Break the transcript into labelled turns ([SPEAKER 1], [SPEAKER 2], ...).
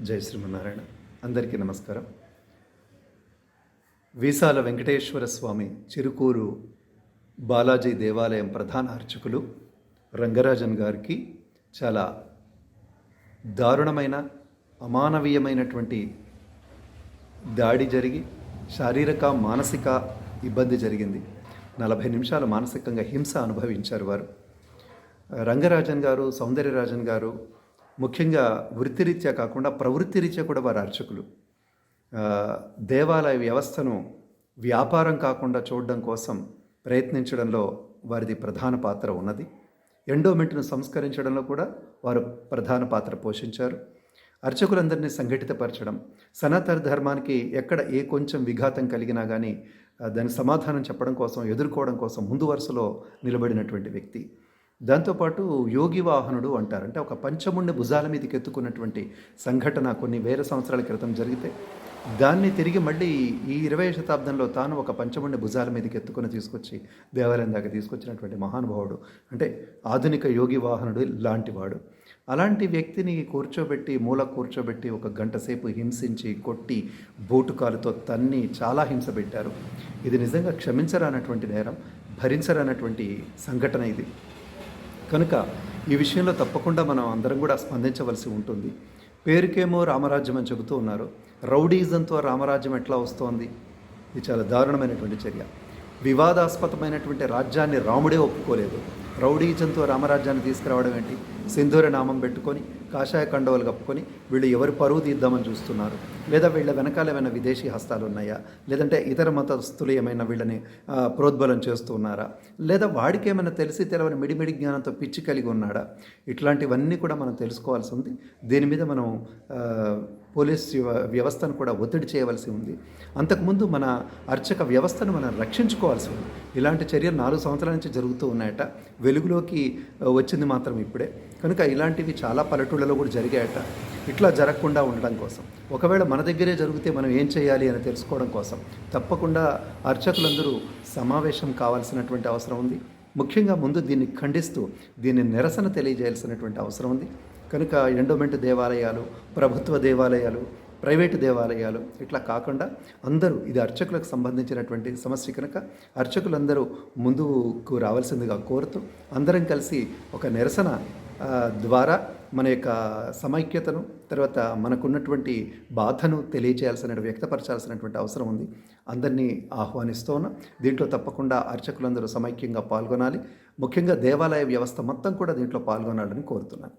[SPEAKER 1] జై శ్రీమన్నారాయణ. అందరికీ నమస్కారం. వీసాల వెంకటేశ్వర స్వామి చిరుకూరు బాలాజీ దేవాలయం ప్రధాన అర్చకులు రంగరాజన్ గారికి చాలా దారుణమైన అమానవీయమైనటువంటి దాడి జరిగి శారీరక మానసిక ఇబ్బంది జరిగింది. నలభై నిమిషాలు మానసికంగా హింస అనుభవించారు వారు. రంగరాజన్ గారు సౌందర్యరాజన్ గారు ముఖ్యంగా వృత్తిరీత్యా కాకుండా ప్రవృత్తిరీత్యా కూడా వారు అర్చకులు. దేవాలయ వ్యవస్థను వ్యాపారం కాకుండా చూడడం కోసం ప్రయత్నించడంలో వారిది ప్రధాన పాత్ర ఉన్నది. ఎండోమెంట్ను సంస్కరించడంలో కూడా వారు ప్రధాన పాత్ర పోషించారు. అర్చకులందరినీ సంఘటితపరచడం సనాతన ధర్మానికి ఎక్కడ ఏ కొంచెం విఘాతం కలిగినా కానీ దాని సమాధానం చెప్పడం కోసం ఎదుర్కోవడం కోసం ముందు వరుసలో నిలబడినటువంటి వ్యక్తి. దాంతోపాటు యోగి వాహనుడు అంటారు. అంటే ఒక పంచముండి భుజాల మీదకి ఎత్తుకున్నటువంటి సంఘటన కొన్ని వేల సంవత్సరాల క్రితం జరిగితే దాన్ని తిరిగి మళ్ళీ ఈ ఇరవై శతాబ్దంలో తాను ఒక పంచముండి భుజాల మీదకి ఎత్తుకుని తీసుకొచ్చి దేవాలయం దాకా తీసుకొచ్చినటువంటి మహానుభావుడు. అంటే ఆధునిక యోగి వాహనుడు లాంటివాడు. అలాంటి వ్యక్తిని కూర్చోబెట్టి మూల కూర్చోబెట్టి ఒక గంట సేపు హింసించి కొట్టి బోటుకాలుతో తన్ని చాలా హింస పెట్టారు. ఇది నిజంగా క్షమించరానటువంటి నేరం భరించరానటువంటి సంఘటన ఇది. కనుక ఈ విషయంలో తప్పకుండా మనం అందరం కూడా స్పందించవలసి ఉంటుంది. పేరుకేమో రామరాజ్యం అని చెబుతూ ఉన్నారు. రౌడీజంతో రామరాజ్యం ఎట్లా వస్తోంది? ఇది చాలా దారుణమైనటువంటి చర్య. వివాదాస్పదమైనటువంటి రాజ్యాన్ని రాముడే ఒప్పుకోలేదు. రౌడీజంతో రామరాజ్యాన్ని తీసుకురావడం ఏంటి? సింధూర నామం పెట్టుకొని కాషాయ కండవలు కప్పుకొని వీళ్ళు ఎవరు పరువు తీద్దామని చూస్తున్నారు? లేదా వీళ్ళ వెనకాల ఏమైనా విదేశీ హస్తాలు ఉన్నాయా? లేదంటే ఇతర మతస్థులు ఏమైనా వీళ్ళని ప్రోద్బలం చేస్తూ ఉన్నారా? లేదా వాడికి ఏమైనా తెలిసి తెలవని మిడిమిడి జ్ఞానంతో పిచ్చి కలిగి ఉన్నాడా? ఇట్లాంటివన్నీ కూడా మనం తెలుసుకోవాల్సి ఉంది. దీని మీద మనం పోలీస్ వ్యవస్థను కూడా ఒత్తిడి చేయవలసి ఉంది. అంతకుముందు మన అర్చక వ్యవస్థను మనం రక్షించుకోవాల్సి ఉంది. ఇలాంటి చర్యలు నాలుగు సంవత్సరాల నుంచి జరుగుతూ ఉన్నాయట. వెలుగులోకి వచ్చింది మాత్రం ఇప్పుడే. కనుక ఇలాంటివి చాలా పల్లెటూళ్ళలో కూడా జరిగాయట. ఇట్లా జరగకుండా ఉండడం కోసం. ఒకవేళ మన దగ్గరే జరిగితే మనం ఏం చేయాలి అని తెలుసుకోవడం కోసం. తప్పకుండా అర్చకులందరూ సమావేశం కావాల్సినటువంటి అవసరం ఉంది. ముఖ్యంగా ముందు దీన్ని ఖండిస్తూ దీన్ని నిరసన తెలియజేయాల్సినటువంటి అవసరం ఉంది. కనుక ఎండోమెంట్ దేవాలయాలు ప్రభుత్వ దేవాలయాలు ప్రైవేటు దేవాలయాలు ఇట్లా కాకుండా అందరూ ఇది అర్చకులకు సంబంధించినటువంటి సమస్య కనుక అర్చకులందరూ ముందుకు రావాల్సిందిగా కోరుతూ అందరం కలిసి ఒక నిరసన ద్వారా మన యొక్క సమైక్యతను తర్వాత మనకున్నటువంటి బాధను తెలియచేయాల్సిన వ్యక్తపరచాల్సినటువంటి అవసరం ఉంది. అందరినీ ఆహ్వానిస్తూ ఉన్నాం దీంట్లో తప్పకుండా అర్చకులందరూ సమైక్యంగా పాల్గొనాలి. ముఖ్యంగా దేవాలయ వ్యవస్థ మొత్తం కూడా దీంట్లో పాల్గొనాలని కోరుతున్నాను.